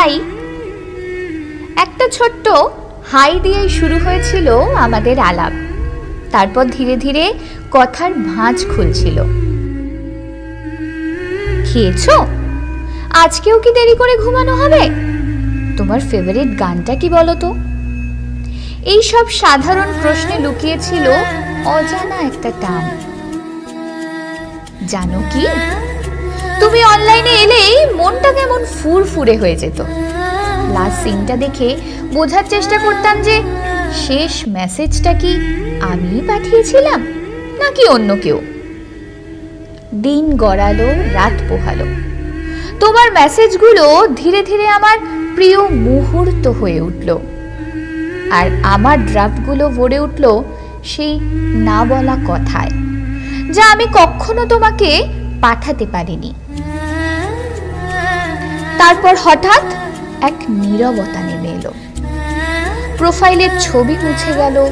High একটা ছোট্ট high দিয়েই শুরু হয়েছিল আমাদের আলাপ। তারপর ধীরে ধীরে কথার ভাঁজ খুলছিল। খেয়েছো? আজকেও কি দেরি করে ঘুমানো হবে? তোমার ফেভারিট গানটা কি বলো তো এই সব সাধারণ প্রশ্নে লুকিয়েছিল অজানা একটা টান। জানো কি? তুমি অনলাইনে এলেই মনটা কেমন ফুরফুরে হয়ে যেত। লাস্ট সিনটা দেখে বোঝার চেষ্টা করতাম যে শেষ মেসেজটা কি আমি পাঠিয়েছিলাম নাকি অন্য কেউ? দিন গড়ালো, রাত পোহালো। তোমার মেসেজগুলো ধীরে ধীরে আমার প্রিয় মুহূর্ত হয়ে উঠল। আর আমার ড্রাফটগুলো ভরে উঠল সেই না বলা কথায়, যা আমি কখনো তোমাকে পাঠাতে পারিনি। তারপর হঠাৎ এক নীরবতা নেমে এলো। প্রোফাইলের ছবি মুছে গেল।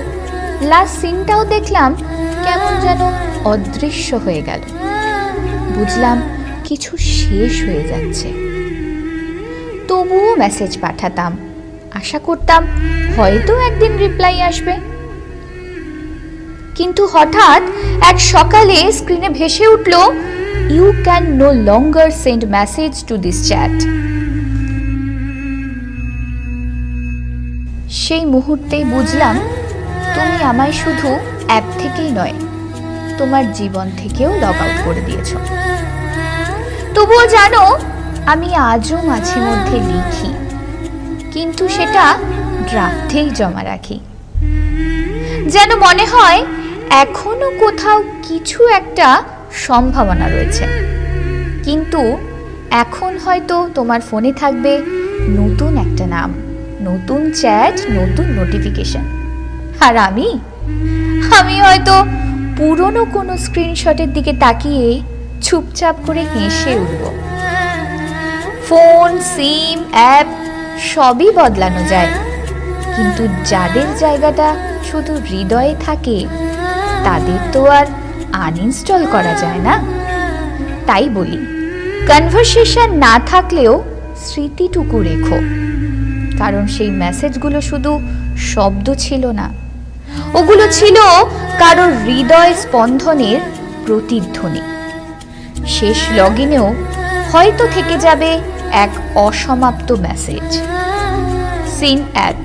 লাস্ট সিনটাও দেখলাম কেমন যেন অদৃশ্য হয়ে গেল। বুঝলাম কিছু শেষ হয়ে যাচ্ছে। তবুও মেসেজ পাঠাতাম। আশা করতাম হয়তো একদিন রিপ্লাই আসবে। কিন্তু হঠাৎ এক সকালে স্ক্রিনে ভেসে উঠল you can no longer send message to this chat সেই মুহূর্তেই বুঝলাম, তুমি আমায় শুধু অ্যাপ থেকেই নয়, তোমার জীবন থেকেও লগ আউট করে দিয়েছ। তবুও জানো, আমি আজও মাঝে মধ্যে লিখি, কিন্তু সেটা ড্রাফটেই জমা রাখি। যেন মনে হয়, এখনও কোথাও কিছু একটা সম্ভাবনা রয়েছে। কিন্তু এখন হয়তো তোমার ফোনে থাকবে নতুন একটা নাম। নতুন চ্যাট, নতুন নোটিফিকেশন আর আমি? আমি হয়তো পুরনো কোনো স্ক্রিনশটের দিকে তাকিয়ে চুপচাপ করে হেসে উঠব। ফোন, সিম, অ্যাপ সবই বদলানো যায়। কিন্তু যাদের জায়গাটা শুধু হৃদয়ে থাকে, তাদের তো আর আনইনস্টল করা যায় না। তাই বলি কনভারসেশন না থাকলেও স্মৃতিটুকু রেখো। কারণ সেই মেসেজগুলো শুধু শব্দ ছিল না। ওগুলো ছিল কারোর হৃদয় স্পন্দনের প্রতিধ্বনি। শেষ লগিনেও হয়তো থেকে যাবে এক অসমাপ্ত মেসেজ। Scene at